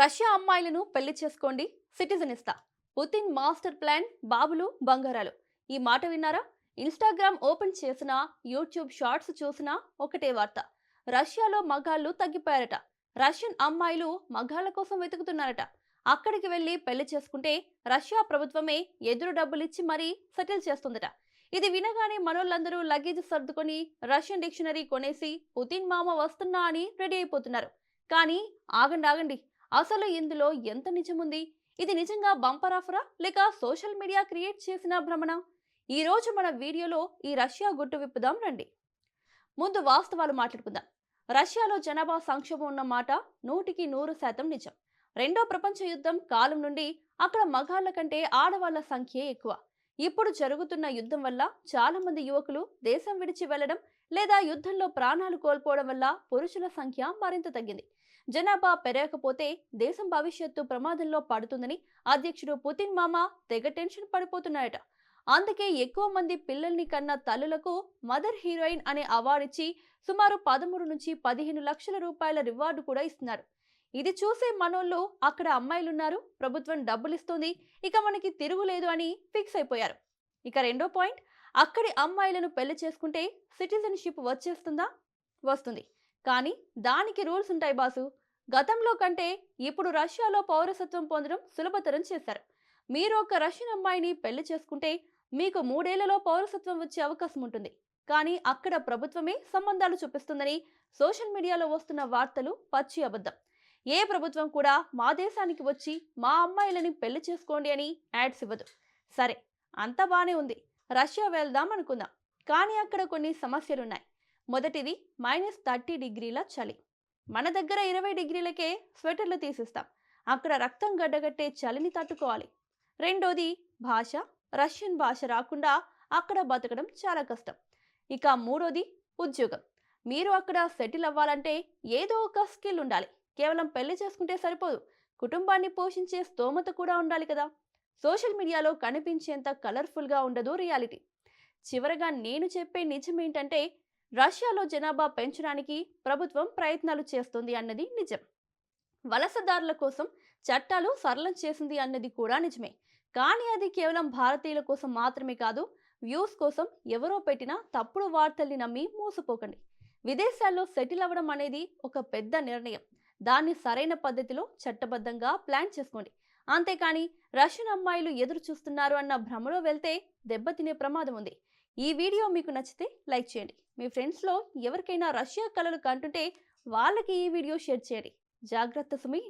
Russia అమ్మాయిలను పెళ్ళి చేసుకోండి. సిటిజన్ ఇస్తా పుతిన్ మాస్టర్ ప్లాన్ బాబులు బంగారాలు. ఈ మాట విన్నారా? ఇన్స్టాగ్రామ్ ఓపెన్ చేసినా యూట్యూబ్ షార్ట్స్ చూసినా ఒకటే వార్త. రష్యాలో మగాళ్ళు తగ్గిపోయారట. రష్యన్ అమ్మాయిలు మగాళ్ళ కోసం వెతుకుతున్నారట. అక్కడికి వెళ్ళి పెళ్ళి చేసుకుంటే రష్యా ప్రభుత్వమే ఎదురు డబ్బులిచ్చి మరీ సెటిల్ చేస్తుందట. ఇది వినగానే మనోళ్ళందరూ లగేజ్ సర్దుకొని రష్యన్ డిక్షనరీ కొనేసి పుతిన్ మామ వస్తున్నా అని రెడీ అయిపోతున్నారు. కానీ ఆగండి ఆగండి. అసలు ఇందులో ఎంత నిజముంది? ఇది నిజంగా బంపర్ ఆఫరా? లేక సోషల్ మీడియా క్రియేట్ చేసిన భ్రమణ ఈ రోజు మన వీడియోలో ఈ రష్యా గుట్టు విప్పుదాం రండి. ముందు వాస్తవాలు మాట్లాడుకుందాం. రష్యాలో జనాభా సంక్షోభం ఉన్న మాట నూటికి నూరు శాతం నిజం. రెండో ప్రపంచ యుద్ధం కాలం నుండి అక్కడ మగాళ్ళ కంటే ఆడవాళ్ళ సంఖ్యే ఎక్కువ. ఇప్పుడు జరుగుతున్న యుద్ధం వల్ల చాలా మంది యువకులు దేశం విడిచి వెళ్ళడం లేదా యుద్ధంలో ప్రాణాలు కోల్పోవడం వల్ల పురుషుల సంఖ్య మరింత తగ్గింది. జనాభా పెరగకపోతే దేశం భవిష్యత్తు ప్రమాదంలో పడుతుందని అధ్యక్షుడు పుతిన్ మామ తెగ టెన్షన్ పడిపోతున్నాయట అందుకే ఎక్కువ మంది పిల్లల్ని కన్న తల్లులకు మదర్ హీరోయిన్ అనే అవార్డు ఇచ్చి సుమారు పదమూడు నుంచి పదిహేను లక్షల రూపాయల రివార్డు కూడా ఇస్తున్నారు. ఇది చూసే మనోళ్ళు అక్కడ అమ్మాయిలున్నారు ప్రభుత్వం డబ్బులు ఇస్తుంది ఇక మనకి తిరుగులేదు అని ఫిక్స్ అయిపోయారు. ఇక రెండో పాయింట్ అక్కడి అమ్మాయిలను పెళ్ళి చేసుకుంటే సిటిజన్షిప్ వచ్చేస్తుందా? వస్తుంది. కానీ దానికి రూల్స్ ఉంటాయి బాసు. గతంలో కంటే ఇప్పుడు రష్యాలో పౌరసత్వం పొందడం సులభతరం చేశారు. మీరు ఒక రష్యన్ అమ్మాయిని పెళ్ళి చేసుకుంటే మీకు మూడేళ్ళలో పౌరసత్వం వచ్చే అవకాశం ఉంటుంది. కానీ అక్కడ ప్రభుత్వమే సంబంధాలు చూపిస్తుందని సోషల్ మీడియాలో వస్తున్న వార్తలు పచ్చి అబద్ధం. ఏ ప్రభుత్వం కూడా మా దేశానికి వచ్చి మా అమ్మాయిలని పెళ్ళి చేసుకోండి అని యాడ్స్ ఇవ్వదు. సరే అంతా బానే ఉంది. రష్యా వెళ్దాం అనుకుందాం. కానీ అక్కడ కొన్ని సమస్యలున్నాయి. మొదటిది మైనస్ థర్టీ డిగ్రీల చలి. మన దగ్గర ఇరవై డిగ్రీలకే స్వెటర్లు తీసిస్తాం. అక్కడ రక్తం గడ్డగట్టే చలిని తట్టుకోవాలి. రెండోది భాష. రష్యన్ భాష రాకుండా అక్కడ బతకడం చాలా కష్టం. ఇక మూడోది ఉద్యోగం. మీరు అక్కడ సెటిల్ అవ్వాలంటే ఏదో ఒక స్కిల్ ఉండాలి. కేవలం పెళ్ళి చేసుకుంటే సరిపోదు. కుటుంబాన్ని పోషించే స్తోమత కూడా ఉండాలి కదా! సోషల్ మీడియాలో కనిపించేంత కలర్ఫుల్గా ఉండదు రియాలిటీ. చివరగా నేను చెప్పే నిజం ఏంటంటే రష్యాలో జనాభా పెంచడానికి ప్రభుత్వం ప్రయత్నాలు చేస్తుంది అన్నది నిజం. వలసదారుల కోసం చట్టాలు సరళం చేసింది అన్నది కూడా నిజమే. కానీ అది కేవలం భారతీయుల కోసం మాత్రమే కాదు వ్యూస్ కోసం ఎవరో పెట్టిన తప్పుడు వార్తల్ని నమ్మి మోసపోకండి. విదేశాల్లో సెటిల్ అవ్వడం అనేది ఒక పెద్ద నిర్ణయం. దాన్ని సరైన పద్ధతిలో చట్టబద్ధంగా ప్లాన్ చేసుకోండి. అంతేకాని రష్యన్ అమ్మాయిలు ఎదురు చూస్తున్నారు అన్న భ్రమలో వెళ్తే దెబ్బతినే ప్రమాదం ఉంది. ఈ వీడియో మీకు నచ్చితే లైక్ చేయండి. మీ ఫ్రెండ్స్లో ఎవరికైనా రష్యా కళలు కంటుంటే వాళ్ళకి ఈ వీడియో షేర్ చేయండి. జాగ్రత్త సుమి.